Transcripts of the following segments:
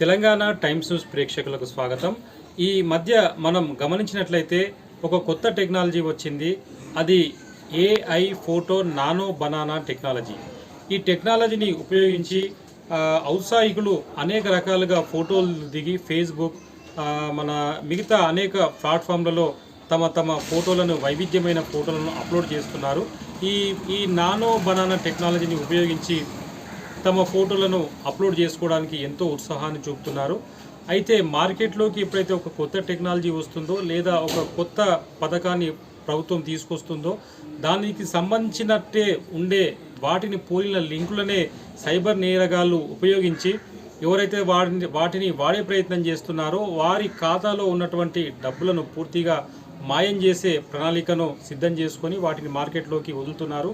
Telangana times news ప్రేక్షకులకు స్వాగతం. ఈ మధ్య మనం గమనించినట్లయితే ఒక కొత్త టెక్నాలజీ వచ్చింది. అది AI photo nano banana technology. ఈ టెక్నాలజీని ఉపయోగించి ఔత్సాహికులు అనేక రకాలుగా ఫోటోలు దిగి ఫేస్బుక్ మన మిగతా అనేక ప్లాట్ఫామ్లలో తమ తమ ఫోటోలను వైవిధ్యమైన ఫోటోలను అప్లోడ్ చేస్తున్నారు. ఈ ఈ నానో బనానా టెక్నాలజీని ఉపయోగించి తమ ఫోటోలను అప్లోడ్ చేసుకోవడానికి ఎంతో ఉత్సాహాన్ని చూపుతున్నారు. అయితే మార్కెట్లోకి ఎప్పుడైతే ఒక కొత్త టెక్నాలజీ వస్తుందో లేదా ఒక కొత్త పథకాన్ని ప్రభుత్వం తీసుకొస్తుందో దానికి సంబంధించినట్టే ఉండే వాటిని పోలిన లింకులనే సైబర్ నేరగాళ్ళు ఉపయోగించి ఎవరైతే వాటిని వాటిని వాడే ప్రయత్నం చేస్తున్నారో వారి ఖాతాలో ఉన్నటువంటి డబ్బులను పూర్తిగా మాయం చేసే ప్రణాళికను సిద్ధం చేసుకొని వాటిని మార్కెట్లోకి వదులుతున్నారు.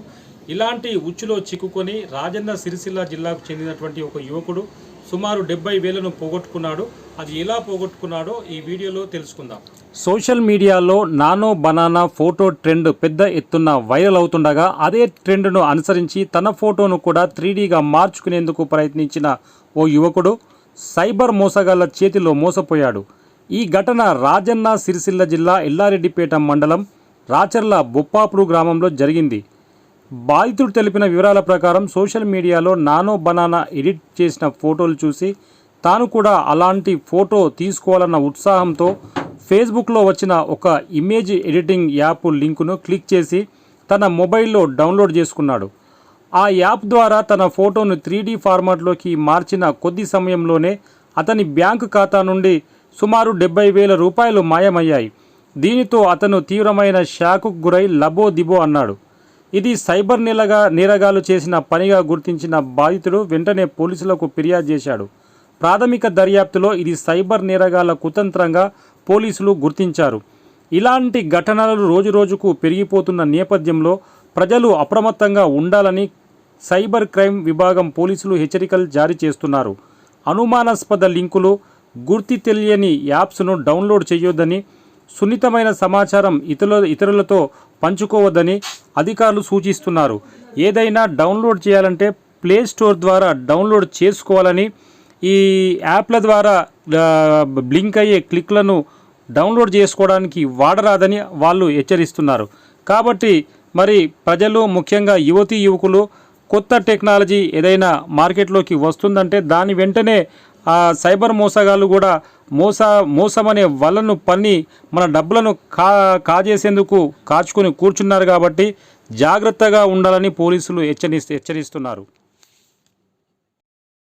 ఇలాంటి ఉచ్చులో చిక్కుకొని రాజన్న సిరిసిల్ల జిల్లాకు చెందినటువంటి ఒక యువకుడు సుమారు డెబ్బై వేలను పోగొట్టుకున్నాడు. అది ఎలా పోగొట్టుకున్నాడో ఈ వీడియోలో తెలుసుకుందాం. సోషల్ మీడియాలో నానో బనానా ఫోటో ట్రెండ్ పెద్ద ఎత్తున వైరల్ అవుతుండగా అదే ట్రెండ్ను అనుసరించి తన ఫోటోను కూడా త్రీడీగా మార్చుకునేందుకు ప్రయత్నించిన ఓ యువకుడు సైబర్ మోసగాళ్ళ చేతిలో మోసపోయాడు. ఈ ఘటన రాజన్న సిరిసిల్ల జిల్లా ఎల్లారెడ్డిపేట మండలం రాచర్ల బొప్పాపుడు గ్రామంలో జరిగింది. బాధితుడు తెలిపిన వివరాల ప్రకారం సోషల్ మీడియాలో నానో బనానా ఎడిట్ చేసిన ఫోటోలు చూసి తాను కూడా అలాంటి ఫోటో తీసుకోవాలన్న ఉత్సాహంతో ఫేస్బుక్లో వచ్చిన ఒక ఇమేజ్ ఎడిటింగ్ యాప్ లింకును క్లిక్ చేసి తన మొబైల్లో డౌన్లోడ్ చేసుకున్నాడు. ఆ యాప్ ద్వారా తన ఫోటోను త్రీ డీ ఫార్మాట్లోకి మార్చిన కొద్ది సమయంలోనే అతని బ్యాంకు ఖాతా నుండి సుమారు డెబ్బై వేల రూపాయలు మాయమయ్యాయి. దీనితో అతను తీవ్రమైన షాకుకు గురై లబో దిబో అన్నాడు. ఇది సైబర్ నేలగా నేరగాలు చేసిన పనిగా గుర్తించిన బాధితుడు వెంటనే పోలీసులకు ఫిర్యాదు చేశాడు. ప్రాథమిక దర్యాప్తులో ఇది సైబర్ నేరగాల కుతంత్రంగా పోలీసులు గుర్తించారు. ఇలాంటి ఘటనలు రోజురోజుకు పెరిగిపోతున్న నేపథ్యంలో ప్రజలు అప్రమత్తంగా ఉండాలని సైబర్ క్రైమ్ విభాగం పోలీసులు హెచ్చరికలు జారీ చేస్తున్నారు. అనుమానాస్పద లింకులు గుర్తి తెలియని యాప్స్ను డౌన్లోడ్ చేయొద్దని సున్నితమైన సమాచారం ఇతరుల ఇతరులతో పంచుకోవద్దని అధికారులు సూచిస్తున్నారు. ఏదైనా డౌన్లోడ్ చేయాలంటే ప్లే స్టోర్ ద్వారా డౌన్లోడ్ చేసుకోవాలని ఈ యాప్ల ద్వారా బ్లింక్ అయ్యే క్లిక్లను డౌన్లోడ్ చేసుకోవడానికి వాడరాదని వాళ్ళు హెచ్చరిస్తున్నారు. కాబట్టి మరి ప్రజలు ముఖ్యంగా యువతీ యువకులు కొత్త టెక్నాలజీ ఏదైనా మార్కెట్లోకి వస్తుందంటే దాని వెంటనే సైబర్ మోసగాళ్ళు కూడా మోస మోసమనే వలను పన్ని మన డబ్బులను కా కాజేసేందుకు కాచుకొని కూర్చున్నారు కాబట్టి జాగ్రత్తగా ఉండాలని పోలీసులు హెచ్చరిస్తూ హెచ్చరిస్తున్నారు.